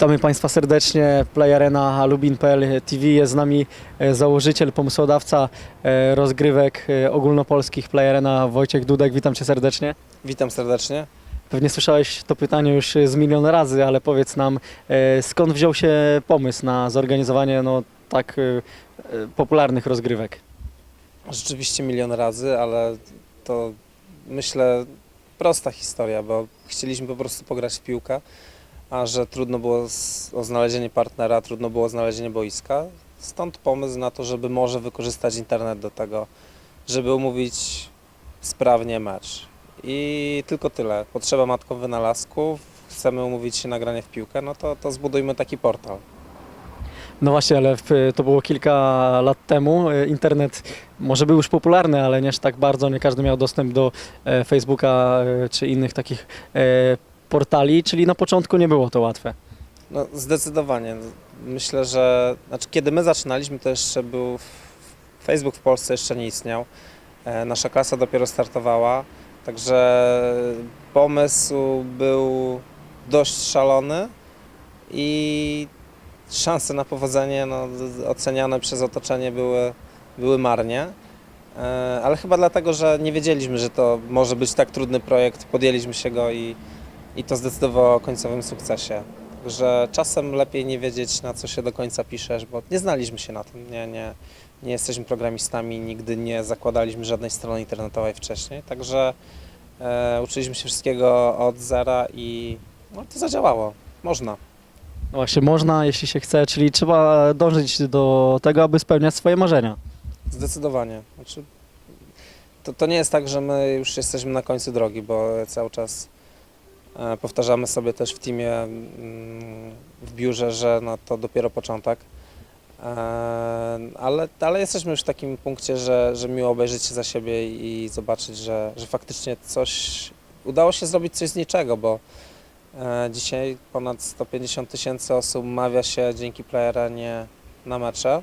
Witamy Państwa serdecznie. Play Arena Lubin.pl TV jest z nami e, założyciel, pomysłodawca e, rozgrywek e, ogólnopolskich Play Arena Wojciech Dudek. Witam Cię serdecznie. Witam serdecznie. Pewnie słyszałeś to pytanie już z milion razy, ale powiedz nam, skąd wziął się pomysł na zorganizowanie no, tak popularnych rozgrywek? Rzeczywiście milion razy, ale to myślę prosta historia, bo chcieliśmy po prostu pograć w piłkę, a że trudno było o znalezienie partnera, trudno było znalezienie boiska. Stąd pomysł na to, żeby może wykorzystać internet do tego, żeby umówić sprawnie mecz. I tylko tyle. Potrzeba matką wynalazków, chcemy umówić się na granie w piłkę, no to, to zbudujmy taki portal. No właśnie, ale to było kilka lat temu. E, Internet może był już popularny, ale nie aż tak bardzo. Nie każdy miał dostęp do e, Facebooka e, czy innych takich portali, czyli na początku nie było to łatwe. No, zdecydowanie. Myślę, że znaczy, kiedy my zaczynaliśmy, to jeszcze był Facebook w Polsce jeszcze nie istniał. E, Nasza klasa dopiero startowała, także pomysł był dość szalony i szanse na powodzenie no, oceniane przez otoczenie były, były marnie. E, Ale chyba dlatego, że nie wiedzieliśmy, że to może być tak trudny projekt, podjęliśmy się go i, i to zdecydowało o końcowym sukcesie. Że czasem lepiej nie wiedzieć, na co się do końca piszesz, bo nie znaliśmy się na tym. Nie, nie, nie jesteśmy programistami, nigdy nie zakładaliśmy żadnej strony internetowej wcześniej. Także e, uczyliśmy się wszystkiego od zera i no, to zadziałało. Można. No właśnie, można, jeśli się chce, czyli trzeba dążyć do tego, aby spełniać swoje marzenia. Zdecydowanie. Znaczy, to, to nie jest tak, że my już jesteśmy na końcu drogi, bo cały czas powtarzamy sobie też w teamie, mm, w biurze, że no, to dopiero początek. E, ale, ale jesteśmy już w takim punkcie, że, że miło obejrzeć się za siebie i zobaczyć, że, że faktycznie coś udało się zrobić coś z niczego, bo e, dzisiaj ponad 150 tysięcy osób mawia się dzięki playeranie na mecze.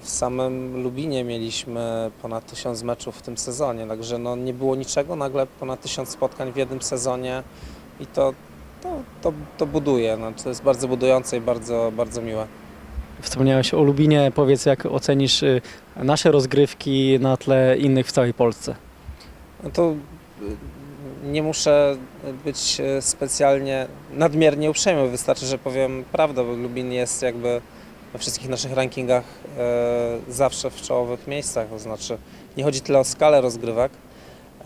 W samym Lubinie mieliśmy ponad tysiąc meczów w tym sezonie, także no nie było niczego, nagle ponad tysiąc spotkań w jednym sezonie i to, to, to, to buduje, no, to jest bardzo budujące i bardzo, bardzo miłe. Wspomniałeś o Lubinie, powiedz jak ocenisz y, nasze rozgrywki na tle innych w całej Polsce. No to y, nie muszę być y, specjalnie nadmiernie uprzejmy, wystarczy, że powiem prawdę, bo Lubin jest jakby we wszystkich naszych rankingach e, zawsze w czołowych miejscach, to znaczy nie chodzi tyle o skalę rozgrywek,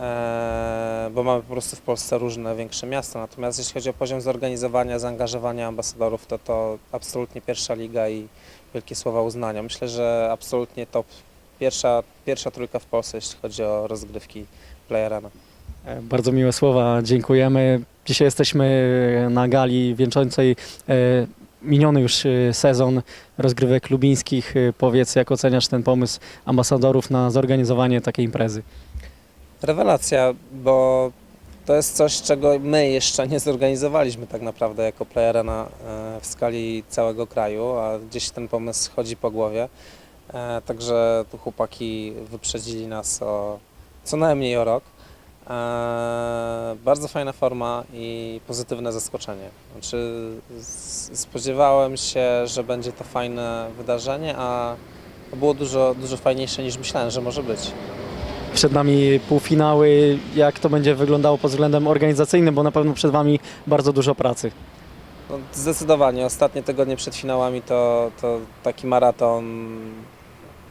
e, bo mamy po prostu w Polsce różne większe miasta, natomiast jeśli chodzi o poziom zorganizowania, zaangażowania ambasadorów, to to absolutnie pierwsza liga i wielkie słowa uznania. Myślę, że absolutnie top, pierwsza, pierwsza trójka w Polsce, jeśli chodzi o rozgrywki playerana. E, Bardzo miłe słowa, dziękujemy. Dzisiaj jesteśmy na gali wieńczącej miniony już e, sezon rozgrywek lubińskich. E, Powiedz, jak oceniasz ten pomysł ambasadorów na zorganizowanie takiej imprezy? Rewelacja, bo to jest coś, czego my jeszcze nie zorganizowaliśmy tak naprawdę jako playerana e, w skali całego kraju, a gdzieś ten pomysł chodzi po głowie. E, Także tu chłopaki wyprzedzili nas o co najmniej o rok. E, Bardzo fajna forma i pozytywne zaskoczenie. Znaczy, spodziewałem się, że będzie to fajne wydarzenie, a było dużo, dużo fajniejsze niż myślałem, że może być. Przed nami półfinały. Jak to będzie wyglądało pod względem organizacyjnym, bo na pewno przed Wami bardzo dużo pracy. No, zdecydowanie. Ostatnie tygodnie przed finałami to, to taki maraton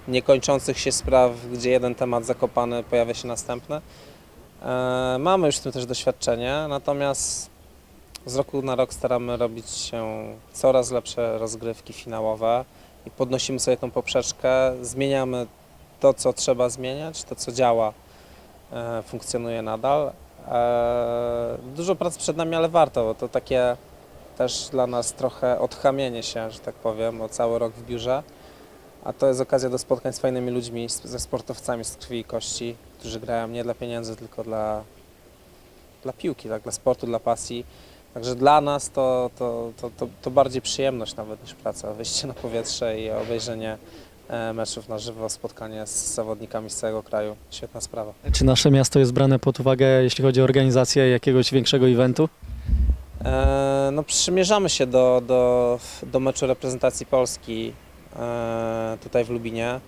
niekończących się spraw, gdzie jeden temat zakopany, pojawia się następny. E, mamy już w tym też doświadczenie, natomiast z roku na rok staramy robić się coraz lepsze rozgrywki finałowe i podnosimy sobie tą poprzeczkę, zmieniamy to, co trzeba zmieniać, to, co działa, e, funkcjonuje nadal. E, dużo pracy przed nami, ale warto, bo to takie też dla nas trochę odchamienie się, że tak powiem, o cały rok w biurze. A to jest okazja do spotkań z fajnymi ludźmi, z- ze sportowcami z krwi i kości, którzy grają nie dla pieniędzy, tylko dla, dla piłki, tak, dla sportu, dla pasji. Także dla nas to, to, to, to, to bardziej przyjemność nawet niż praca. Wyjście na powietrze i obejrzenie e, meczów na żywo, spotkanie z zawodnikami z całego kraju. Świetna sprawa. Czy nasze miasto jest brane pod uwagę, jeśli chodzi o organizację jakiegoś większego eventu? E, No, przymierzamy się do, do, do meczu reprezentacji Polski tutaj w Lubinie.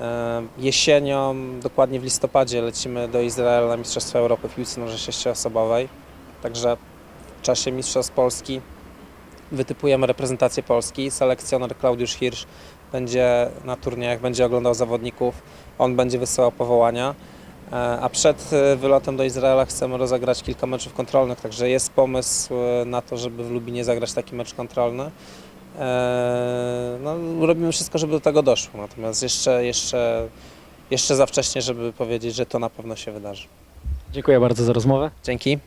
E, Jesienią, dokładnie w listopadzie, lecimy do Izraela na Mistrzostwa Europy w piłce nożnej sześcioosobowej. Także w czasie Mistrzostw Polski wytypujemy reprezentację Polski. Selekcjoner Klaudiusz Hirsch będzie na turniejach, będzie oglądał zawodników, on będzie wysyłał powołania. E, A przed e, wylotem do Izraela chcemy rozegrać kilka meczów kontrolnych, także jest pomysł e, na to, żeby w Lubinie zagrać taki mecz kontrolny. E, No, robimy wszystko, żeby do tego doszło, natomiast jeszcze, jeszcze, jeszcze za wcześnie, żeby powiedzieć, że to na pewno się wydarzy. Dziękuję bardzo za rozmowę. Dzięki.